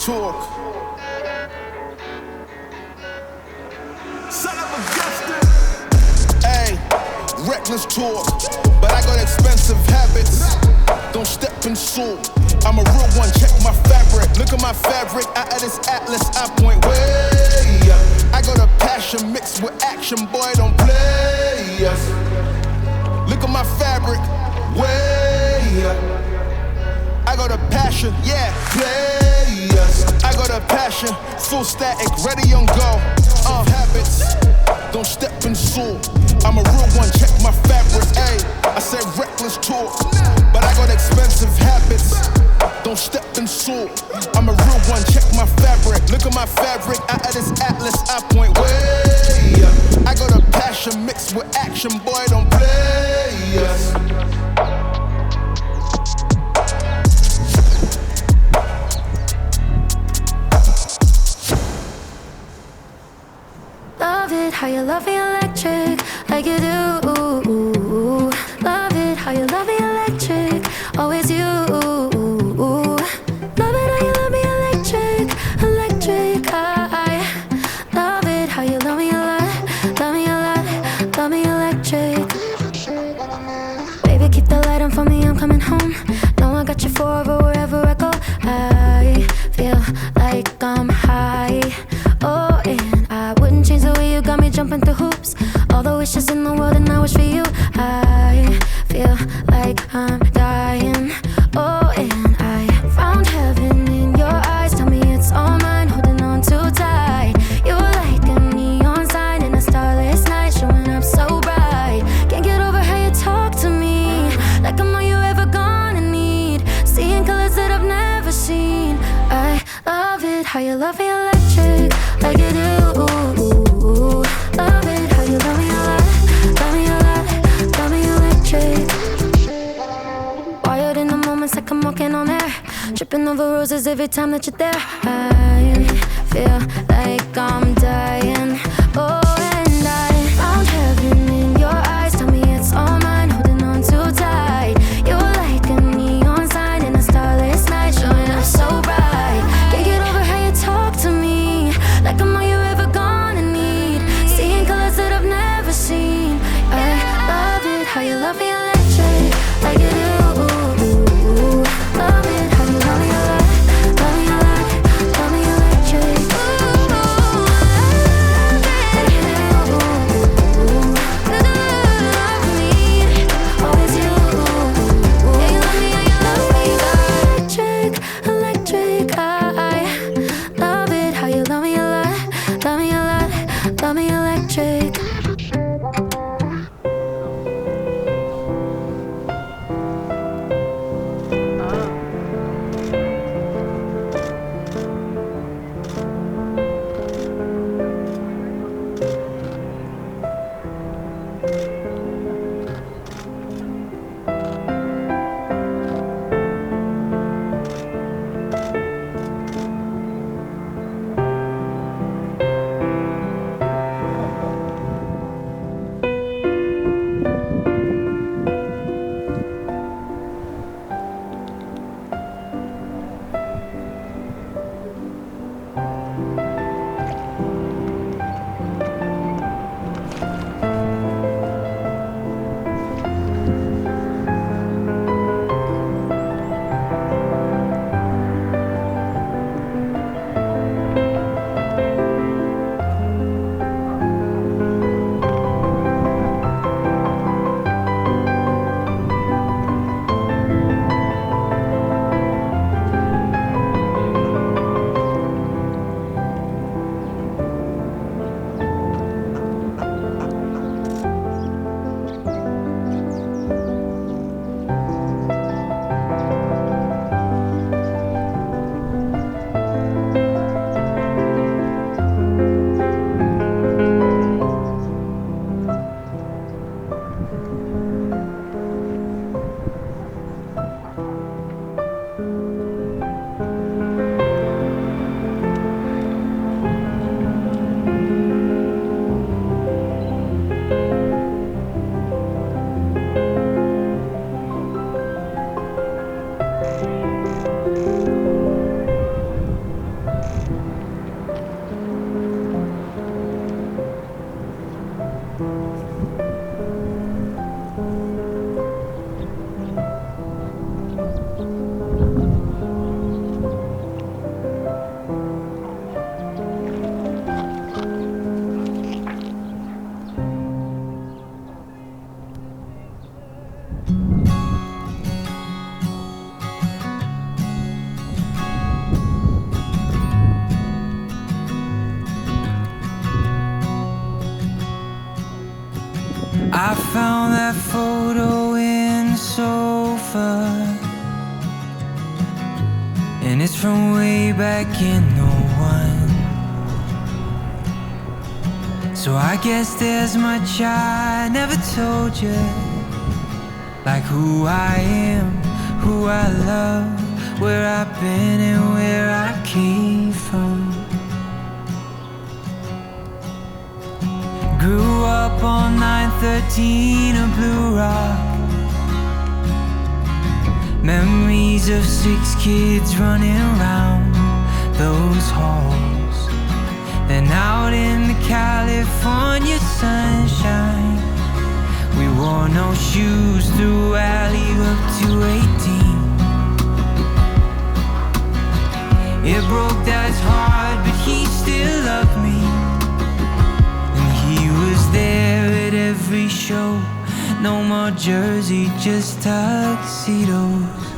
talk. Son of a. Hey, reckless talk. But I got expensive habits. Don't step in salt. I'm a real one, check my fabric. Look at my fabric, out of this atlas, I point way up. I got a passion mixed with action, boy, don't play us. Look at my fabric, way up. I got a passion, yeah, play I got a passion, full static, ready on go. Uh, habits, don't step in salt. I'm a real one, check my fabric, ayy. I said reckless talk, but I got expensive habits. Don't step in salt. I'm a real one, check my fabric. Look at my fabric, out of this atlas, I point way. I got a passion mixed with action, boy, don't play Roses every time that you're there. I feel like I'm dying. Oh, and I found heaven in your eyes. Tell me it's all mine, holding on too tight. You're like a neon sign in a starless night, showing up so bright. Can't get over how you talk to me, like I'm all you ever gonna need. Seeing colors that I've never seen. I love it how you love me electric, like you photo in the sofa, and it's from way back in '01. So I guess there's much I never told you, like who I am, who I love, where I've been, and where I came from. 13 of Blue Rock. Memories of six kids running around those halls. Then out in the California sunshine, we wore no shoes through alley up to 18. It broke dad's heart, but he still loved me. Show. No more jersey, just tuxedos.